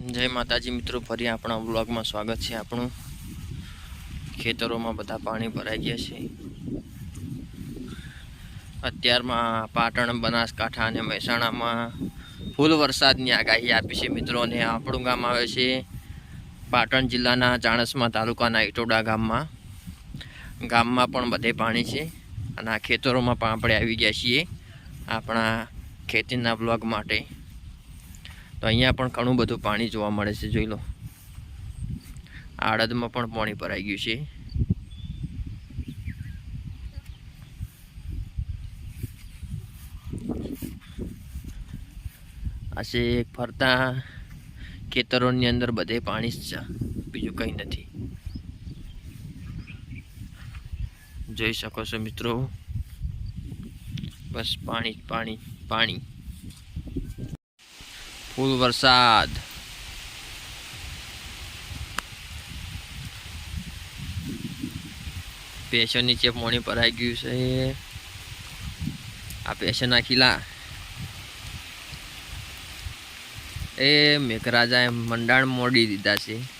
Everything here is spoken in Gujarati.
જય માતાજી મિત્રો, ફરી આપણા બ્લોગમાં સ્વાગત છે આપણું. ખેતરોમાં બધા પાણી ભરાઈ ગયા છે. અત્યારમાં પાટણ, બનાસકાંઠા અને મહેસાણામાં ફૂલ વરસાદની આગાહી આપી છે મિત્રો, અને આપણું ગામ આવે છે પાટણ જિલ્લાના ચાણસમાં તાલુકાના ઇટોડા ગામમાં. ગામમાં પણ બધે પાણી છે અને આ ખેતરોમાં પણ આપણે આવી ગયા છીએ આપણા ખેતીના બ્લોગ માટે. તો અહીંયા પણ ઘણું બધું પાણી જોવા મળે છે, જોઈ લો. આડદમાં પણ પાણી ભરાઈ ગયું છે. આ ફરતા ખેતરોની અંદર બધે પાણી જ છે, બીજું કંઈ નથી. જોઈ શકો છો મિત્રો? બસ પાણી પાણી પાણી. ફૂલ વરસાદ પેશન નીચે પાણી ભરાઈ ગયું છે. આ પેશનના ખીલા. એ મેઘરાજાએ મંડાણ મોડી દીધા છે.